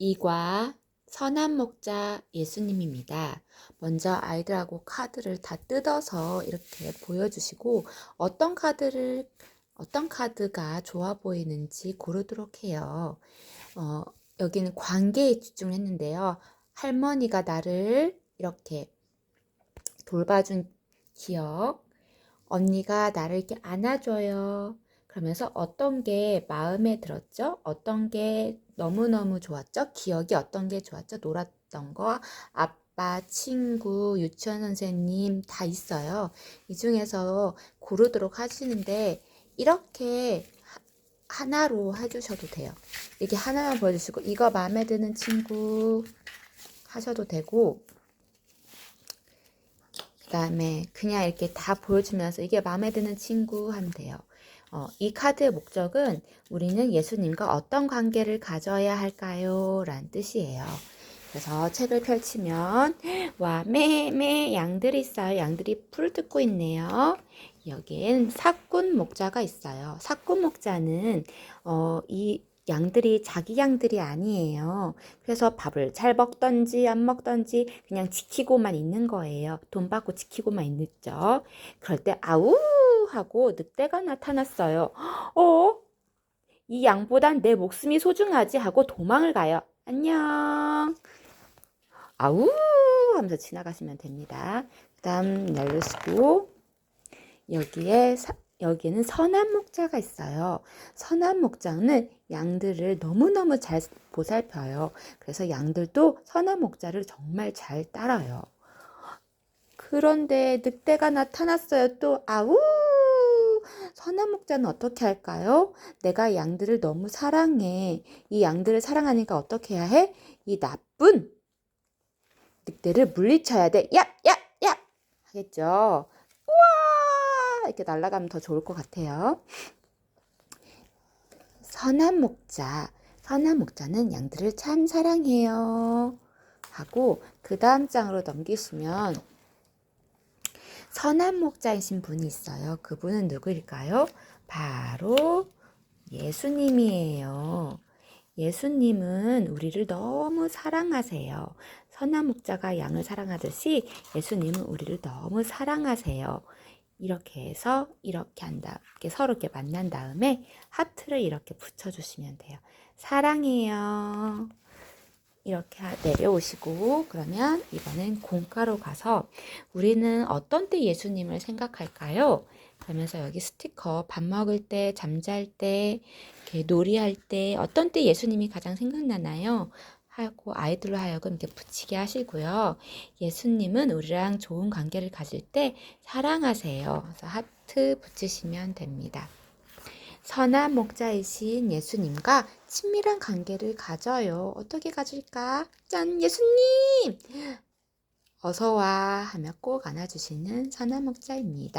이과 선한 목자 예수님입니다. 먼저 아이들하고 카드를 다 뜯어서 이렇게 보여주시고 어떤 카드를 어떤 카드가 좋아 보이는지 고르도록 해요. 어, 여기는 관계에 집중했는데요. 할머니가 나를 이렇게 돌봐준 기억, 언니가 나를 이렇게 안아줘요. 그러면서 어떤 게 마음에 들었죠? 어떤 게 너무너무 좋았죠? 기억이 어떤 게 좋았죠? 놀았던 거, 아빠, 친구, 유치원 선생님 다 있어요. 이 중에서 고르도록 하시는데 이렇게 하- 하나로 해주셔도 돼요. 이렇게 하나만 보여주시고 이거 마음에 드는 친구 하셔도 되고 그 다음에 그냥 이렇게 다 보여주면서 이게 마음에 드는 친구 하면 돼요. 어, 이 카드의 목적은 우리는 예수님과 어떤 관계를 가져야 할까요? 라는 뜻이에요. 그래서 책을 펼치면 와, 매, 매 양들이 있어요. 양들이 풀을 뜯고 있네요. 여기엔 사꾼 목자가 있어요. 사꾼 목자는 어, 이 양들이 자기 양들이 아니에요. 그래서 밥을 잘 먹던지 안 먹던지 그냥 지키고만 있는 거예요. 돈 받고 지키고만 있죠. 그럴 때 아우 하고 늑대가 나타났어요. 어? 이 양보단 내 목숨이 소중하지 하고 도망을 가요. 안녕. 아우 하면서 지나가시면 됩니다. 그 다음 열으시고 여기에 사- 여기는 선한 목자가 있어요. 선한 목자는 양들을 너무너무 잘 보살펴요. 그래서 양들도 선한 목자를 정말 잘 따라요. 그런데 늑대가 나타났어요. 또 아우! 선한 목자는 어떻게 할까요? 내가 양들을 너무 사랑해. 이 양들을 사랑하니까 어떻게 해야 해? 이 나쁜 늑대를 물리쳐야 돼. 야, 야, 야! 하겠죠. 우와! 이렇게 날아가면 더 좋을 것 같아요. 선한 목자. 선한 목자는 양들을 참 사랑해요. 하고 그 다음 장으로 넘기시면 선한 목자이신 분이 있어요. 그분은 누구일까요? 바로 예수님이에요. 예수님은 우리를 너무 사랑하세요. 선한 목자가 양을 사랑하듯이 예수님은 우리를 너무 사랑하세요. 이렇게 해서 이렇게 한다. 이렇게 서로 이렇게 만난 다음에 하트를 이렇게 붙여주시면 돼요. 사랑해요. 이렇게 하- 내려오시고 그러면 이번엔 공가로 가서 우리는 어떤 때 예수님을 생각할까요? 그러면서 여기 스티커 밥 먹을 때, 잠잘 때, 이렇게 놀이할 때 어떤 때 예수님이 가장 생각나나요? 하고 아이들로 하여금 이렇게 붙이게 하시고요. 예수님은 우리랑 좋은 관계를 가질 때 사랑하세요. 그래서 하트 붙이시면 됩니다. 선한 목자이신 예수님과 친밀한 관계를 가져요. 어떻게 가질까? 짠! 예수님! 어서와 하며 꼭 안아주시는 선한 목자입니다.